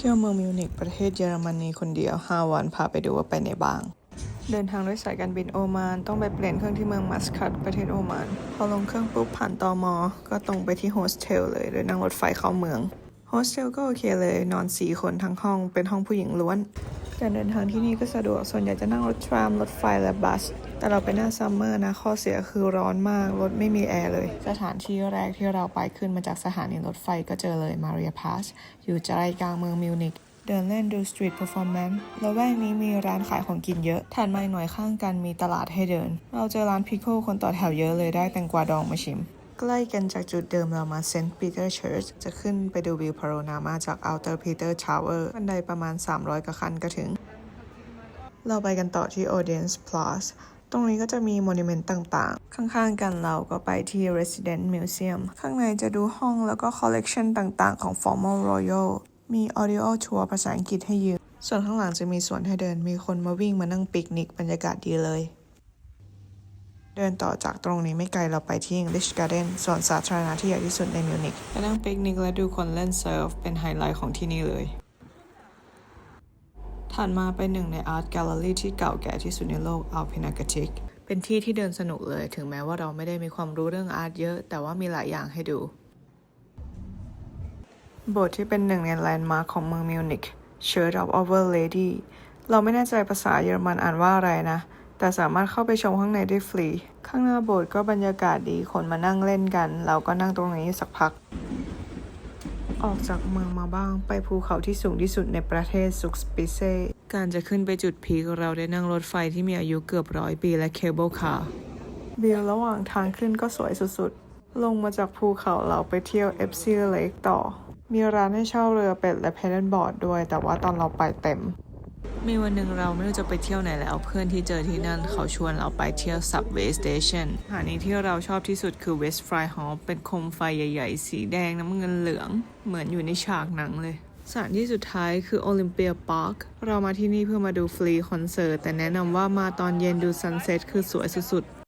ที่ยวเมืองมิวนิกประเทศเยอรมนีคนเดียว 5 วันพาไปดูว่าไปไหนบ้าง เดินทางด้วยสายการบินโอมาน ต้องไปเปลี่ยนเครื่องที่เมืองมัสคัตประเทศโอมาน พอลงเครื่องปุ๊บผ่านตอมอ ก็ตรงไปที่โฮสเทลเลยโดยนั่งรถไฟเข้าเมือง โฮสเทลก็โอเคเลย นอน 4 คนทั้งห้องเป็นห้องผู้หญิงล้วน การเดินทางที่นี่ก็สะดวก ส่วนใหญ่จะนั่งรถทราม รถไฟ และบัส แต่เราไปหน้าซัมเมอร์นะ ข้อเสียคือร้อนมาก รถไม่มีแอร์เลย สถานที่แรกที่เราไปขึ้นมาจากสถานีรถไฟก็เจอเลยมาเรียพาสอยู่ใจกลางเมืองมิวนิกเดินเล่นดูสตรีทเพอร์ฟอร์แมนซ์แล้วแวกนี้มีร้านขายของกินเยอะถัดมาหน่อยข้างกันมีตลาดให้เดิน เราเจอร้านพิโคคนต่อแถวเยอะเลยได้แตงกวาดองมาชิม ใกล้กันจากจุดเดิมเรามาเซนต์ปีเตอร์เชิร์ชจะขึ้นไปดูวิวพาโรนามาจากอัลเตอร์ปีเตอร์ทาวเวอร์บันไดประมาณ 300กว่าขั้นก็ถึง เราไปกันต่อที่ Audience Plus ตรงนี้ก็จะมีมอนิเมนต์ต่างๆ ข้างๆ กันเราก็ไปที่ Resident Museum ข้างในจะดูห้องแล้วก็คอลเลกชันต่างๆ ของ Formal Royal มี Audio Tour ภาษาอังกฤษให้ยืม ส่วนข้างหลังจะมีสวนให้เดิน มีคนมาวิ่งมานั่งปิกนิกบรรยากาศดีเลย เดินต่อจากตรงนี้ไม่ไกลเราไปที่ English Garden สวนสาธารณะที่ใหญ่ที่สุดในมิวนิกไปนั่งปิกนิกและดูคนเล่นเซิร์ฟ เป็นไฮไลท์ของที่นี่เลยถัดมาไปหนึ่งในอาร์ตแกลเลอรี่ที่เก่าแก่ที่สุดในโลกอัลพินากติกเป็นที่ที่เดินสนุกเลย ถึงแม้ว่าเราไม่ได้มีความรู้เรื่องอาร์ตเยอะ แต่ว่ามีหลายอย่างให้ดู โบสถ์ที่เป็นหนึ่งในแลนด์มาร์คของเมืองมิวนิก Church of Our Lady เราไม่แน่ใจภาษาเยอรมันอ่านว่าอะไรนะ แต่สามารถเข้าไปชมข้างในได้ฟรี ข้างหน้าโบสถ์ก็บรรยากาศดีคนมานั่งเล่นกัน เราก็นั่งตรงนี้สักพัก ออกจากเมืองมาบ้างไปภูเขาที่สูงที่สุดในประเทศซุกสปิเซการจะขึ้นไปจุดพีคเราได้นั่งรถไฟที่มีอายุเกือบร้อยปีและเคเบิลคาร์วิวระหว่างทางขึ้นก็สวยสุดๆ ลงมาจากภูเขาเราไปเที่ยวเอฟซีเลกต่อ มีร้านให้เช่าเรือเป็ดและเพดนบอร์ดด้วย แต่ว่าตอนเราไปเต็ม มีวันหนึ่งเราไม่รู้จะไปเที่ยวไหนแล้ว เพื่อนที่เจอที่นั่นเขาชวนเราไปเที่ยว Subway Station สถานีที่เราชอบที่สุดคือ West Fry Hall เป็นโคมไฟใหญ่ ๆ สีแดงน้ำเงินเหลือง เหมือนอยู่ในฉากหนังเลยสถานที่สุดท้ายคือ Olympia Park เรามาที่นี่เพื่อมาดูฟรีคอนเสิร์ต แต่แนะนำว่ามาตอนเย็นดูซันเซ็ตคือสวยสุดๆ